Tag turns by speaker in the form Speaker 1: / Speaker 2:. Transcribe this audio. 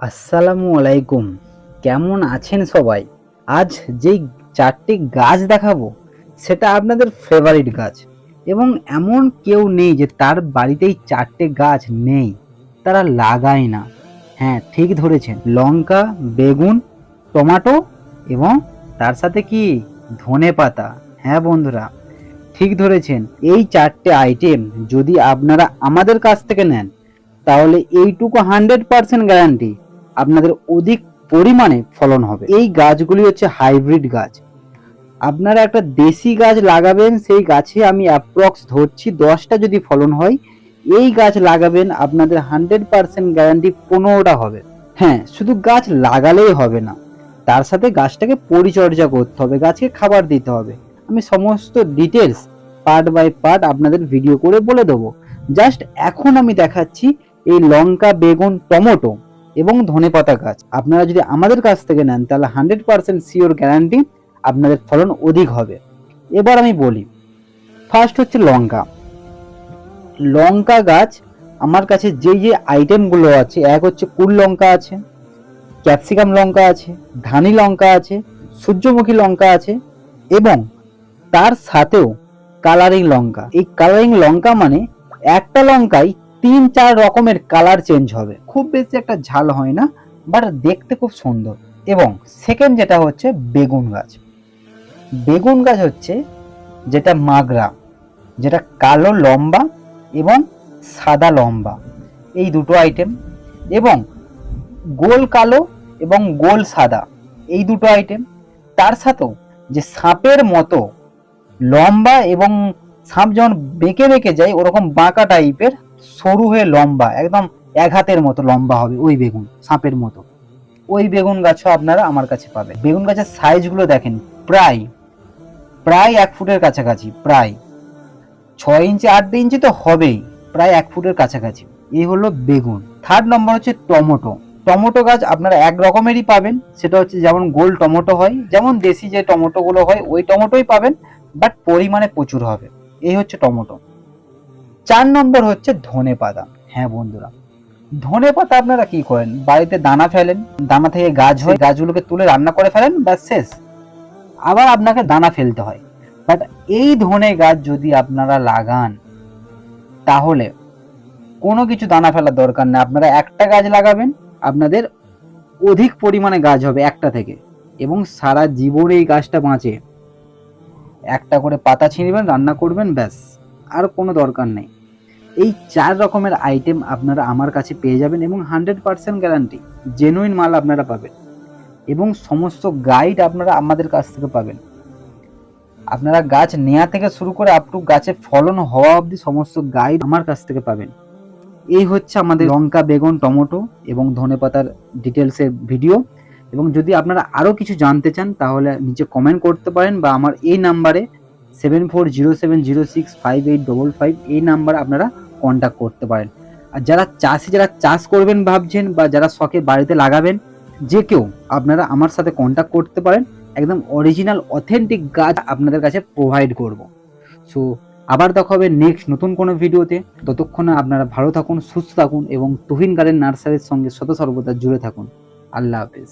Speaker 1: আসসালামু আলাইকুম। কেমন আছেন সবাই? আজ যেই চারটি গাছ দেখাবো, সেটা আপনাদের ফেভারিট গাছ। এবং এমন কেউ নেই যে তার বাড়িতেই চারটে গাছ নেই। তারা লাগায় না। হ্যাঁ ঠিক ধরেছেন। লঙ্কা, বেগুন, টমেটো এবং তার সাথে কি? ধনে পাতা। হ্যাঁ বন্ধুরা, ঠিক ধরেছেন। এই চারটে আইটেম যদি আপনারা আমাদের কাছ থেকে নেন, তাহলে এইটুকু হান্ড্রেড পার্সেন্ট গ্যারান্টি আপনাদের অধিক পরিমাণে ফলন হবে। এই গাছগুলি হচ্ছে হাইব্রিড গাছ। আপনারা একটা দেশি গাছ লাগাবেন, সেই গাছে আমি অ্যাপ্রক্স ধরছি দশটা যদি ফলন হয়, এই গাছ লাগাবেন, আপনাদের হান্ড্রেড পার্সেন্ট গ্যারান্টি পনেরোটা হবে। হ্যাঁ শুধু গাছ লাগালেই হবে না, তার সাথে গাছটাকে পরিচর্যা করতে হবে গাছকে খাবার দিতে হবে। আমি সমস্ত ডিটেলস পার্ট বাই পার্ট আপনাদের ভিডিও করে বলে দেবো। জাস্ট এখন আমি দেখাচ্ছি এই লঙ্কা, বেগুন, টমেটো। এবং ধনেপাতা গাছ। আপনারা যদি আমাদের কাছ থেকে নেন, তাহলে হান্ড্রেড পার্সেন্ট শিওর গ্যারান্টি আপনাদের ফলন অধিক হবে। এবার আমি বলি ফার্স্ট হচ্ছে লঙ্কা। লঙ্কা গাছ, আমার কাছে যে যে আইটেমগুলো আছে, এক হচ্ছে কুল লঙ্কা আছে ক্যাপসিকাম লঙ্কা আছে, ধানি লঙ্কা আছে, সূর্যমুখী লঙ্কা আছে, এবং তার সাথেও কালারিং লঙ্কা। এই কালারিং লঙ্কা মানে একটা লঙ্কাই তিন চার রকমের কালার চেঞ্জ হবে। খুব বেশি একটা ঝাল হয় না বাট দেখতে খুব সুন্দর। এবং সেকেন্ড যেটা হচ্ছে বেগুন গাছ। বেগুন গাছ হচ্ছে যেটা মাগরা, যেটা কালো লম্বা এবং সাদা লম্বা। এই দুটো আইটেম এবং গোল কালো এবং গোল সাদা, এই দুটো আইটেম তার সাথেও যে সাপের মতো লম্বা এবং সাপ যেমন বেঁকে বেঁকে যায়, ওরকম বাঁকা টাইপের সরু হয়ে লম্বা, একদম এক হাতের মতো লম্বা হবে ওই বেগুন, সাপের মতো। ওই বেগুন গাছও আপনারা আমার কাছে পাবেন। বেগুন গাছের সাইজগুলো দেখেন, প্রায় প্রায় এক ফুটের কাছাকাছি, প্রায়। ছয় ইঞ্চি, আট ইঞ্চি তো হবেই, প্রায় এক ফুটের কাছাকাছি। এই হলো বেগুন। থার্ড নম্বর হচ্ছে টমেটো। টমেটো গাছ আপনারা এক রকমেরই পাবেন, সেটা হচ্ছে যেমন গোল টমেটো হয়, যেমন দেশি যে টমেটোগুলো হয়, ওই টমেটোই পাবেন, বাট পরিমাণে প্রচুর হবে। এই হচ্ছে টমেটো। চার নম্বর হচ্ছে ধনে পাতা। হ্যাঁ বন্ধুরা, ধনে পাতা আপনারা কি করেন? বাড়িতে দানা ফেলেন, দানা থেকে গাছ হয় গাছগুলোকে তুলে রান্না করে ফেলেন, ব্যাস শেষ। আবার আপনাকে দানা ফেলতে হয়। বাট এই ধনে গাছ যদি আপনারা লাগান, তাহলে কোনো কিছু দানা ফেলার দরকার নেই। আপনারা একটা গাছ লাগাবেন, আপনাদের অধিক পরিমাণে গাছ হবে একটা থেকে। এবং সারা জীবন এই গাছটা বাঁচে। একটা করে পাতা ছিঁড়বেন, রান্না করবেন, ব্যাস। আর কোনো দরকার নেই। এই চার রকমের আইটেম আপনারা আমার কাছে পেয়ে যাবেন এবং হান্ড্রেড পারসেন্ট গ্যারান্টি জেনুইন মাল আপনারা পাবেন এবং সমস্ত গাইড আপনারা আমাদের কাছ থেকে পাবেন। আপনারা গাছ নেওয়া থেকে শুরু করে আপ টু গাছে ফলন হওয়া অবধি সমস্ত গাইড আমার কাছ থেকে পাবেন। এই হচ্ছে আমাদের লঙ্কা, বেগুন, টমেটো এবং ধনেপাতার ডিটেলসের ভিডিও এবং যদি আপনারা আরও কিছু জানতে চান, তাহলে নিচে কমেন্ট করতে পারেন বা আমার এই নাম্বারে seven four zero seven zero six five eight double five এই নাম্বারে আপনারা কন্ট্যাক্ট করতে পারেন। আর যারা চাষি, যারা চাষ করবেন ভাবছেন বা যারা শখে বাড়িতে লাগাবেন, যে কেউ আপনারা আমার সাথে কন্ট্যাক্ট করতে পারেন। একদম অরিজিনাল অথেন্টিক গাছ আপনাদের কাছে প্রোভাইড করব। সো আবার দেখা হবে নেক্সট নতুন কোনো ভিডিওতে। ততক্ষণে আপনারা ভালো থাকুন, সুস্থ থাকুন এবং তুহিন গার্ডেন নার্সারির সঙ্গে সদা সর্বদা জুড়ে থাকুন। আল্লাহ হাফেজ।